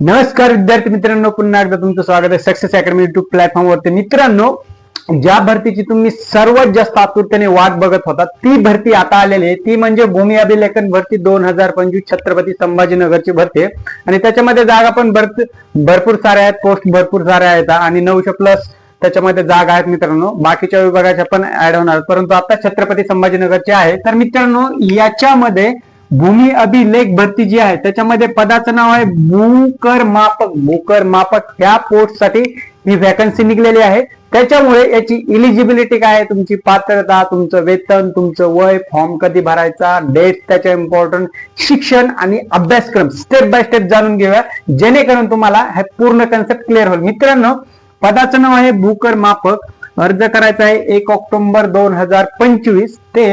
नमस्कार विद्यार्थी मित्रांनो पुन्हा एकदा तुमचं स्वागत आहे सक्सेस अकॅडमी युट्यूब प्लॅटफॉर्मवरती मित्रांनो ज्या भरतीची तुम्ही सर्वात जास्त आतुरतेने वाट बघत होता ती भरती आता आलेली आहे. ती म्हणजे भूमी अभिलेखन भरती दोन हजार पंचवीस छत्रपती संभाजीनगरची भरती आहे. आणि त्याच्यामध्ये जागा पण भरत भरपूर साऱ्या आहेत पोस्ट भरपूर साऱ्या आहेत आणि नऊशे प्लस त्याच्यामध्ये जागा आहेत मित्रांनो. बाकीच्या विभागाच्या पण ऍड होणार परंतु आता छत्रपती संभाजीनगरचे आहे. तर मित्रांनो याच्यामध्ये भूमी अभिलेख भरती जी आहे त्याच्यामध्ये पदाचं नाव आहे भूकर मापक भूकर मापक ह्या पोस्टसाठी ही व्हॅकन्सी निघलेली आहे. त्याच्यामुळे याची इलिजिबिलिटी काय आहे? तुमची पात्रता तुमचं वेतन तुमचं वय फॉर्म कधी भरायचा डेट त्याच्या इम्पॉर्टंट शिक्षण आणि अभ्यासक्रम. स्टेप बाय स्टेप जाणून घेऊया. जेणेकरून तुम्हाला हे पूर्ण कन्सेप्ट क्लिअर होईल. मित्रांनो पदाचं नाव आहे भूकर मापक अर्ज करायचा आहे एक ऑक्टोबर दोन हजार पंचवीस ते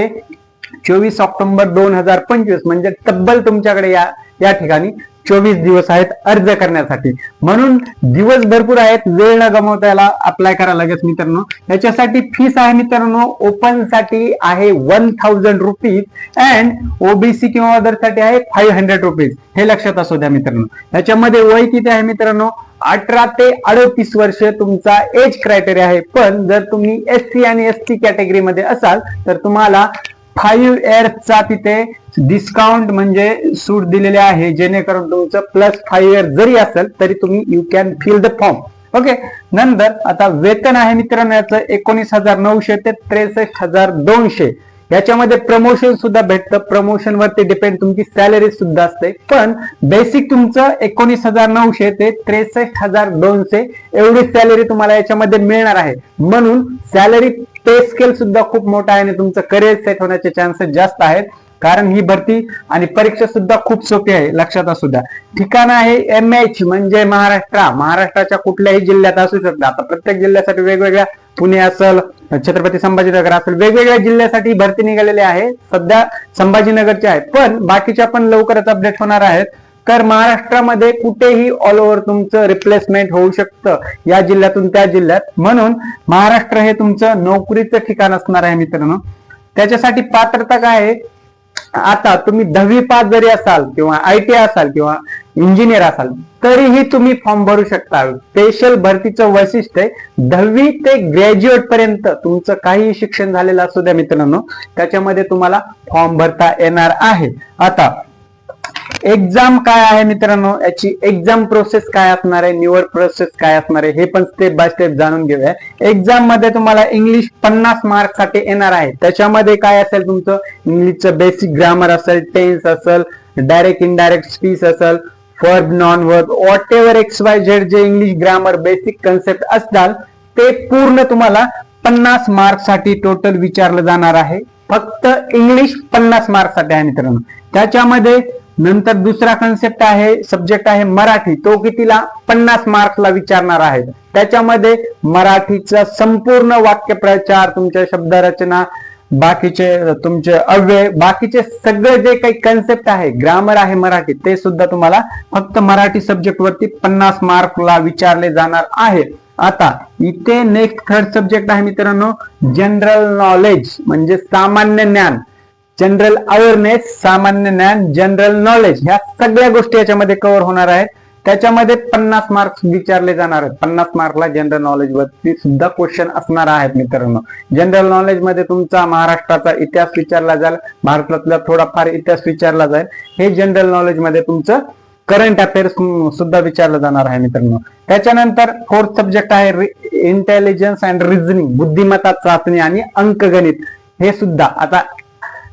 चोवीस ऑक्टोबर दोन हजार पंचवीस म्हणजे तब्बल तुमच्याकडे या या ठिकाणी चोवीस दिवस आहेत अर्ज करण्यासाठी. म्हणून दिवस भरपूर आहेत वेळ न गमवता याला अप्लाय करा लगेच मित्रांनो. याच्यासाठी फीस आहे मित्रांनो ओपनसाठी आहे one thousand rupees and OBC किंवा अदरसाठी आहे फाईव्ह हंड्रेड रुपीज हे लक्षात असू द्या मित्रांनो. याच्यामध्ये वय किती आहे मित्रांनो? अठरा ते अडतीस वर्ष तुमचा एज क्रायटेरिया आहे. पण जर तुम्ही एस सी आणि एस टी कॅटेगरीमध्ये असाल तर तुम्हाला फाईव्ह इयर्सचा तिथे डिस्काउंट म्हणजे सूट दिलेले आहे. जेणेकरून तुमचं प्लस फाईव्ह इयर जरी असेल तरी तुम्ही you can fill the form okay नंतर आता वेतन आहे मित्रांनो याचं एकोणीस हजार नऊशे ते त्रेसष्ट हजार दोनशे. याच्यामध्ये प्रमोशन सुद्धा भेटतं. प्रमोशन वरती डिपेंड तुमची सॅलरी सुद्धा असते. पण बेसिक तुमचं एकोणीस हजार नऊशे ते त्रेसष्ट हजार दोनशे एवढी सॅलरी तुम्हाला याच्यामध्ये मिळणार आहे. म्हणून सॅलरी पे स्केल सुद्धा खूप मोठा आहे आणि तुमचं करिअर सेट होण्याचे चान्सेस जास्त आहेत. कारण ही भरती आणि परीक्षा सुद्धा खूप सोपी आहे लक्षात असू द्या. ठिकाण आहे एम एच म्हणजे महाराष्ट्र. महाराष्ट्राच्या कुठल्याही जिल्ह्यात असू शकतं. आता प्रत्येक जिल्ह्यासाठी वेगवेगळ्या पुणे असेल छत्रपती संभाजीनगर असेल. वेगवेगळ्या जिल्ह्यासाठी भरती निघालेली आहे. सध्या संभाजीनगरचे आहेत. पण बाकीच्या पण लवकरच अपडेट होणार आहेत. तर महाराष्ट्रामध्ये कुठेही ऑल ओव्हर तुमचं रिप्लेसमेंट होऊ शकतं. या जिल्ह्यातून त्या जिल्ह्यात. म्हणून महाराष्ट्र हे तुमचं नोकरीचं ठिकाण असणार आहे मित्रांनो. त्याच्यासाठी पात्रता काय आहे? आता तुम्ही दहावी पास जरी असाल किंवा आय टी असाल किंवा इंजिनियर असाल तरीही तुम्ही फॉर्म भरू शकता. स्पेशल भरतीचं वैशिष्ट्य आहे दहावी ते ग्रॅज्युएट पर्यंत तुमचं काही शिक्षण झालेलं असू द्या मित्रांनो त्याच्यामध्ये तुम्हाला फॉर्म भरता येणार आहे. आता एक्झाम काय आहे मित्रांनो याची एक्झाम प्रोसेस काय असणार आहे निवड प्रोसेस काय असणार आहे हे पण स्टेप बाय स्टेप जाणून घेऊया. एक्झाममध्ये तुम्हाला इंग्लिश पन्नास मार्कसाठी येणार आहे. त्याच्यामध्ये काय असेल तुमचं? इंग्लिशचं बेसिक ग्रामर असेल टेन्स असेल डायरेक्ट इनडायरेक्ट स्पीच असेल verb non verb whatever X Y Z जे इंग्लिश ग्रामर बेसिक कन्सेप्ट असतात ते पूर्ण तुम्हाला पन्नास मार्कसाठी टोटल विचारलं जाणार आहे. फक्त इंग्लिश पन्नास मार्कसाठी आहे मित्रांनो. त्याच्यामध्ये नंतर दुसरा कन्सेप्ट आहे सब्जेक्ट आहे मराठी. तो कितीला? पन्नास मार्क्सला विचारणार आहे. त्याच्यामध्ये मराठीचा संपूर्ण वाक्यप्रचार तुमच्या शब्दरचना बाकीचे तुमचे अव्यय बाकीचे सगळे जे काही कन्सेप्ट आहे ग्रामर आहे मराठी ते सुद्धा तुम्हाला फक्त मराठी सब्जेक्ट वरती पन्नास मार्कला विचारले जाणार आहे आता इथे नेक्स्ट थर्ड सब्जेक्ट आहे मित्रांनो जनरल नॉलेज म्हणजे सामान्य ज्ञान. जनरल अवेअरनेस सामान्य ज्ञान जनरल नॉलेज ह्या सगळ्या गोष्टी याच्यामध्ये कव्हर होणार आहेत. त्याच्यामध्ये पन्नास मार्क्स विचारले जाणार आहेत. पन्नास मार्कला जनरल नॉलेज वरती सुद्धा क्वेश्चन असणार आहेत मित्रांनो. जनरल नॉलेजमध्ये तुमचा महाराष्ट्राचा इतिहास विचारला जाईल. भारतातला थोडाफार इतिहास विचारला जाईल. हे जनरल नॉलेजमध्ये तुमचं करंट अफेअर्स सुद्धा विचारलं जाणार आहे मित्रांनो. त्याच्यानंतर फोर्थ सब्जेक्ट आहे इंटेलिजन्स अँड रिझनिंग बुद्धिमत्ता चाचणी आणि अंकगणित. हे सुद्धा. आता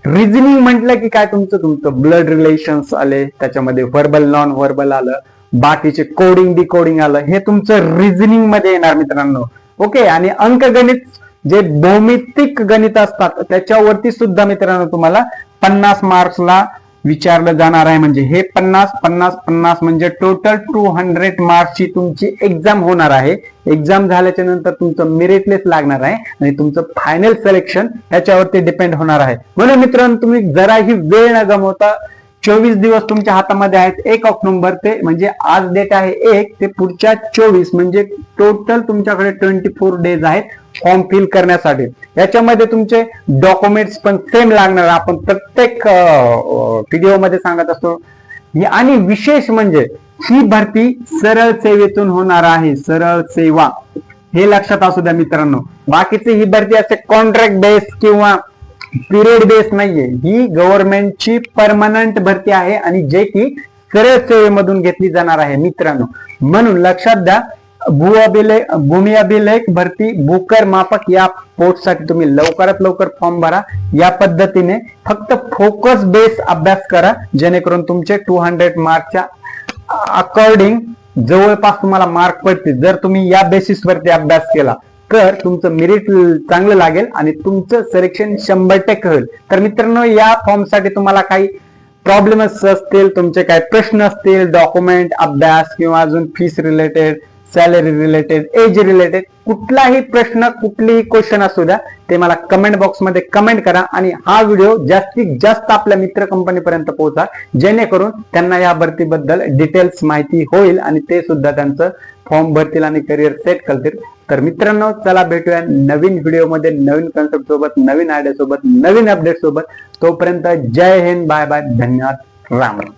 रिझनिंग म्हटलं की काय तुमचं? तुमचं ब्लड रिलेशन्स आले त्याच्यामध्ये व्हर्बल नॉन व्हर्बल आलं. बाकीचे कोडिंग डिकोडिंग आलं हे तुमचं रिझनिंगमध्ये येणार मित्रांनो. ओके आणि अंकगणित जे भौमितिक गणित असतात त्याच्यावरती सुद्धा मित्रांनो तुम्हाला पन्नास मार्क्सला विचारलं जाणार आहे. म्हणजे हे पन्नास पन्नास पन्नास म्हणजे टोटल टू हंड्रेड मार्क्सची तुमची एक्झाम होणार आहे. एक्झाम झाल्याच्यानंतर तुमचं मेरिट लिस्ट लागणार आहे. आणि तुमचं फायनल सिलेक्शन ह्याच्यावरती डिपेंड होणार आहे. म्हणून मित्रांनो तुम्ही जराही वेळ न गमवता चोवीस दिवस तुमच्या हातामध्ये आहेत. एक ऑक्टोबर ते म्हणजे आज डेट आहे एक ते पुढच्या चोवीस म्हणजे टोटल तुमच्याकडे ट्वेंटी फोर डेज आहेत फॉर्म फिल करण्यासाठी. याच्यामध्ये तुमचे डॉक्युमेंट्स पण सेम लागणार. आपण प्रत्येक व्हिडिओमध्ये सांगत असतो. आणि विशेष म्हणजे ही भरती सरळ सेवेतून होणार आहे. सरळ सेवा. हे लक्षात असू द्या मित्रांनो. बाकीची ही भरती असे कॉन्ट्रॅक्ट बेस किंवा पिरियड बेस नाहीये. ही गव्हर्नमेंटची परमनंट भरती आहे आणि जे की सरळ सेवेमधून घेतली जाणार आहे मित्रांनो. म्हणून लक्षात द्या भू अभिलेख भूमी अभिलेख भरती भूकर मापक या पोस्टसाठी तुम्ही लवकरात लवकर फॉर्म भरा. या पद्धतीने फक्त फोकस बेस अभ्यास करा जेणेकरून तुमचे टू हंड्रेड मार्कच्या अकॉर्डिंग जवळपास तुम्हाला मार्क पडतील. जर तुम्ही या बेसिस वरती अभ्यास केला कर तुमचं मेरिट चांगलं लागेल आणि तुमचं सिलेक्शन शंभर टक्के होईल. तर मित्रांनो या फॉर्मसाठी तुम्हाला काही प्रॉब्लेम्स असतील तुमचे काही प्रश्न असतील डॉक्युमेंट अभ्यास किंवा अजून fees related salary related age related कुठलाही प्रश्न कुठलीही क्वेश्चन असू द्या ते मला कमेंट बॉक्समध्ये कमेंट करा आणि हा व्हिडिओ जास्तीत जास्त आपल्या मित्र कंपनीपर्यंत पोहोचा जेणेकरून त्यांना या भरतीबद्दल डिटेल्स माहिती होईल आणि ते सुद्धा त्यांचं फॉर्म भरतील आणि करिअर सेट करतील. तर मित्रांनो चला भेटूया नवीन व्हिडिओमध्ये नवीन कन्सेप्ट सोबत नवीन आयडिया सोबत नवीन अपडेट सोबत. तोपर्यंत जय हिंद बाय बाय धन्यवाद राम राम.